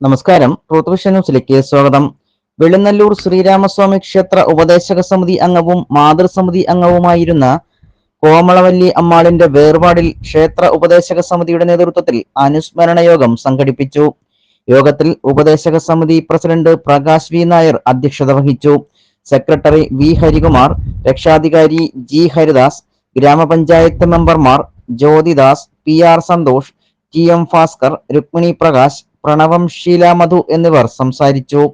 നമസ്കാരം. Truth vision ന്യൂസിലേക്ക് സ്വാഗതം. വെളുന്നല്ലൂർ ശ്രീരാമസ്വാമി ക്ഷേത്ര ഉപദേശക സമിതി അംഗവും മാതൃസമിതി അംഗവുമായിരുന്ന കോമളവല്ലി അമ്മാളിന്റെ വേർപാടിൽ ക്ഷേത്ര ഉപദേശക സമിതിയുടെ നേതൃത്വത്തിൽ അനുസ്മരണ യോഗം സംഘടിപ്പിച്ചു. യോഗത്തിൽ ഉപദേശക സമിതി പ്രസിഡന്റ് പ്രകാശ് വി നായർ അധ്യക്ഷത വഹിച്ചു. സെക്രട്ടറി വി ഹരികുമാർ രക്ഷാധികാരി ജി ഹരിദാസ് ഗ്രാമപഞ്ചായത്ത് മെമ്പർമാർ Jyothidas P R Santhosh T M Bhaskar Rukmini Prakash Pranavam Sheela Madhu എന്നിവർ സംസാരിച്ചു.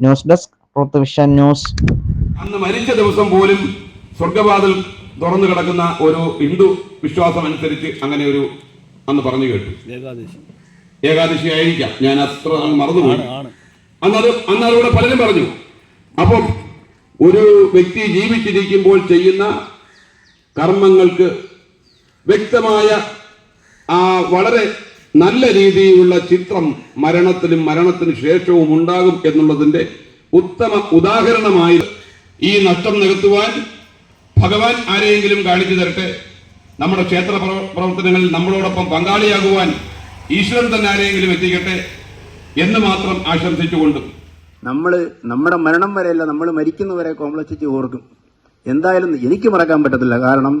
News desk truth news. അന്ന് മരിച്ച ദിവസം പോലും സ്വർഗവാതിൽ തുറന്നു കിടക്കുന്ന ഒരു ഹിന്ദു വിശ്വാസം അനുസരിച്ച് അങ്ങനെ ഒരു അന്ന് പറഞ്ഞു കേട്ടു. ഏകാദശി. ഏകാദശി ആയിരിക്കാം. ഞാൻ അത്ര മറന്നുപോയി. അന്നത് അന്ന് അന്ന് അതിലൂടെ പലരും പറഞ്ഞു. അപ്പം ഒരു വ്യക്തി ജീവിച്ചിരിക്കുമ്പോൾ ചെയ്യുന്ന കർമ്മങ്ങൾക്ക് വ്യക്തമായ ആ വളരെ നല്ല രീതിയിലുള്ള ചിത്രം മരണത്തിലും മരണത്തിന് ശേഷവും ഉണ്ടാകും എന്നുള്ളതിന്റെ ഉത്തമ ഉദാഹരണമായി ഈ നഷ്ടം നികത്തുവാൻ ഭഗവാൻ ആരെയെങ്കിലും കാണിച്ചു തരട്ടെ? നമ്മുടെ ക്ഷേത്ര പ്രവർത്തനങ്ങളിൽ നമ്മളോടൊപ്പം പങ്കാളിയാകുവാൻ ഈശ്വരൻ തന്നെ ആരെയെങ്കിലും എത്തിക്കട്ടെ എന്ന് മാത്രം ആശംസിച്ചുകൊണ്ടും. നമ്മൾ നമ്മുടെ മരണം വരെയല്ല നമ്മൾ മരിക്കുന്നവരെ കോംപ്ലക്സിച്ച് ഓർക്കും. എന്തായാലും എനിക്ക് മറക്കാൻ പറ്റത്തില്ല. കാരണം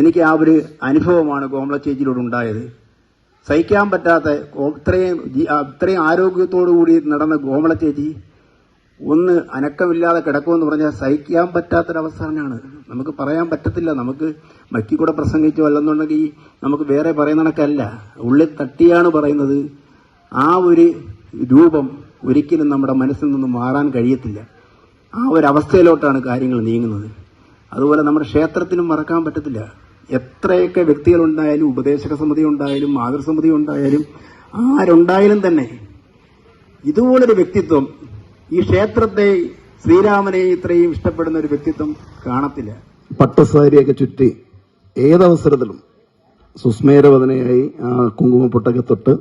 എനിക്ക് ആ ഒരു അനുഭവമാണ് കോംപ്ലക്സേച്ചിലൂടെ ഉണ്ടായത്. സഹിക്കാൻ പറ്റാത്ത ഇത്രയും ഇത്രയും ആരോഗ്യത്തോടു കൂടി നടന്ന കോമള ചേച്ചി ഒന്ന് അനക്കമില്ലാതെ കിടക്കുമെന്ന് പറഞ്ഞാൽ സഹിക്കാൻ പറ്റാത്തൊരവസ്ഥ തന്നെയാണ് നമുക്ക് പറയാൻ പറ്റത്തില്ല. നമുക്ക് മക്കി കൂടെ പ്രസംഗിച്ചോ അല്ലെന്നുണ്ടെങ്കിൽ നമുക്ക് വേറെ പറയുന്ന കണക്കല്ല. ഉള്ളിൽ തട്ടിയാണ് പറയുന്നത്. ആ ഒരു രൂപം ഒരിക്കലും നമ്മുടെ മനസ്സിൽ നിന്ന് മാറാൻ കഴിയത്തില്ല. ആ ഒരു അവസ്ഥയിലോട്ടാണ് കാര്യങ്ങൾ നീങ്ങുന്നത്. അതുപോലെ നമ്മുടെ ക്ഷേത്രത്തിനും മറക്കാൻ പറ്റത്തില്ല. എത്രയൊക്കെ വ്യക്തികളുണ്ടായാലും ഉപദേശക സമിതി ഉണ്ടായാലും മാതൃസമിതി ഉണ്ടായാലും ആരുണ്ടായാലും തന്നെ ഇതുപോലൊരു വ്യക്തിത്വം ഈ ക്ഷേത്രത്തെ ശ്രീരാമനെ ഇത്രയും ഇഷ്ടപ്പെടുന്ന ഒരു വ്യക്തിത്വം കാണത്തില്ല. പട്ടസാരിയൊക്കെ ചുറ്റി ഏതവസരത്തിലും സുസ്മേരവദനയായി ആ കുങ്കുമപ്പൊട്ടൊക്കെ തൊട്ട്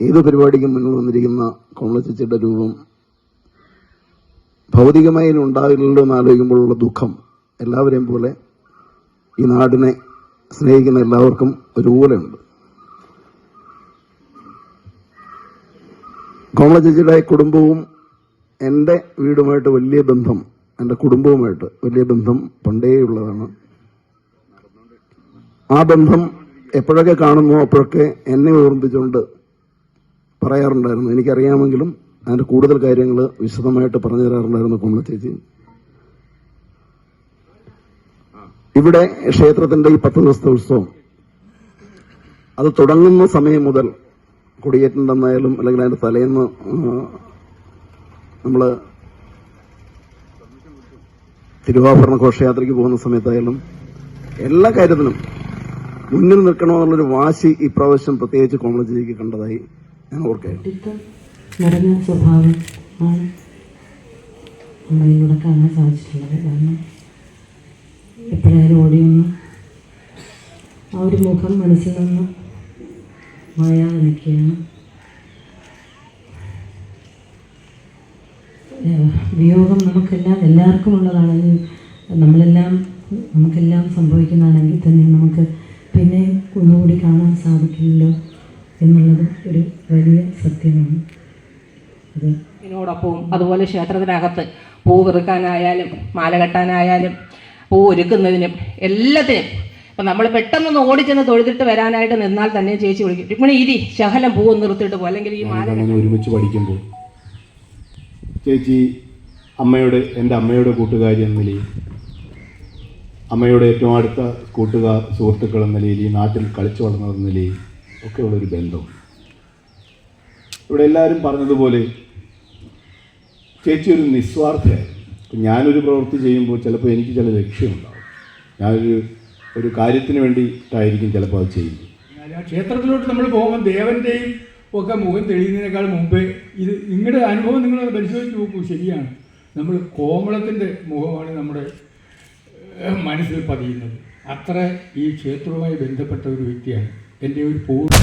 ഏത് പരിപാടിക്കും മുന്നിൽ വന്നിരിക്കുന്ന കോമളച്ചേച്ചിയുടെ രൂപം ഭൗതികമായി ഉണ്ടാകില്ലല്ലോ എന്ന് ആലോചിക്കുമ്പോഴുള്ള ദുഃഖം എല്ലാവരെയും പോലെ ഈ നാടിനെ സ്നേഹിക്കുന്ന എല്ലാവർക്കും ഒരുപോലെ ഉണ്ട് കോമളച്ചേച്ചിയുടെ കുടുംബവും എന്റെ വീടുമായിട്ട് വലിയ ബന്ധം എന്റെ കുടുംബവുമായിട്ട് വലിയ ബന്ധം പണ്ടേയുള്ളതാണ്. ആ ബന്ധം എപ്പോഴൊക്കെ കാണുന്നു അപ്പോഴൊക്കെ എന്നെ ഓർമ്മിപ്പിച്ചുകൊണ്ട് പറയാറുണ്ടായിരുന്നു. എനിക്കറിയാമെങ്കിലും അതിന്റെ കൂടുതൽ കാര്യങ്ങൾ വിശദമായിട്ട് പറഞ്ഞു തരാറുണ്ടായിരുന്നു കോമള ചേച്ചി ഇവിടെ ക്ഷേത്രത്തിന്റെ ഈ പത്ത് ദിവസത്തെ ഉത്സവം അത് തുടങ്ങുന്ന സമയം മുതൽ കുടിയേറ്റുണ്ടെന്നായാലും അല്ലെങ്കിൽ അതിന്റെ തലേന്ന് നമ്മൾ തിരുവാഭരണ ഘോഷയാത്രയ്ക്ക് പോകുന്ന സമയത്തായാലും എല്ലാ കാര്യത്തിനും മുന്നിൽ നിൽക്കണമെന്നുള്ളൊരു വാശി ഈ പ്രാവശ്യം പ്രത്യേകിച്ച് കോമളജിക്ക് കണ്ടതായി ഞാൻ ഓർക്കുകയാണ്. സ്വഭാവം ആണ് കാണാൻ സാധിച്ചിട്ടുള്ളത്. കാരണം എപ്പോഴായാലും ഓടിയൊന്ന് ആ ഒരു മുഖം മനസ്സിൽ നിന്ന് മായാതെ വിയോഗം നമുക്കെല്ലാം എല്ലാവർക്കും ഉള്ളതാണ്. നമ്മളെല്ലാം നമുക്കെല്ലാം സംഭവിക്കുന്നതാണെങ്കിൽ തന്നെ നമുക്ക് പിന്നെ ഒന്നുകൂടി കാണാൻ സാധിക്കില്ലല്ലോ എന്നുള്ളത് ഒരു വലിയ സത്യമാണ്. അത് ഇതിനോടൊപ്പവും അതുപോലെ ക്ഷേത്രത്തിനകത്ത് പൂ വെറുക്കാനായാലും മാല കെട്ടാനായാലും പൂ ഒരുക്കുന്നതിനും എല്ലാത്തിനും. ഇപ്പം നമ്മൾ പെട്ടെന്നൊന്ന് ഓടിച്ചെന്ന് തൊഴുതിട്ട് വരാനായിട്ട് നിന്നാൽ തന്നെ ചേച്ചി വിളിക്കും. രുക്മിണി ഇരി ശകലം പൂ ഒന്ന് നിർത്തിയിട്ട് പോ. അല്ലെങ്കിൽ ഈ മാല ഒരുമിച്ച് പഠിക്കുമ്പോൾ ചേച്ചി അമ്മയോട് എന്റെ അമ്മയുടെ കൂട്ടുകാരി എന്ന നിലയിൽ അമ്മയുടെ ഏറ്റവും അടുത്ത കൂട്ടുകാർ സുഹൃത്തുക്കൾ എന്ന നിലയിൽ ഈ നാട്ടിൽ കളിച്ചു വളർന്നതെന്ന നിലയിൽ ഒക്കെ ഉള്ളൊരു ബന്ധം. ഇവിടെ എല്ലാവരും പറഞ്ഞതുപോലെ ചേച്ചി ഒരു നിസ്വാർത്ഥയായിരുന്നു. ഇപ്പം ഞാനൊരു പ്രവൃത്തി ചെയ്യുമ്പോൾ ചിലപ്പോൾ എനിക്ക് ചില ലക്ഷ്യമുണ്ടാവും. ഞാനൊരു ഒരു കാര്യത്തിന് വേണ്ടിയിട്ടായിരിക്കും ചിലപ്പോൾ അത് ചെയ്യുന്നത്. ക്ഷേത്രത്തിലോട്ട് നമ്മൾ പോകുമ്പോൾ ദേവന്റെയും ഒക്കെ മുഖം തെളിയുന്നതിനേക്കാൾ മുമ്പേ ഇത് നിങ്ങളുടെ അനുഭവം നിങ്ങൾ പരിശോധിച്ച് നോക്കൂ ശരിയാണ്. നമ്മൾ കോമളത്തിന്റെ മുഖമാണ് നമ്മുടെ മനസ്സിൽ പതിയുന്നത്. അത്ര ഈ ക്ഷേത്രവുമായി ബന്ധപ്പെട്ട ഒരു വ്യക്തിയാണ്. എന്റെ ഒരു പൂർണ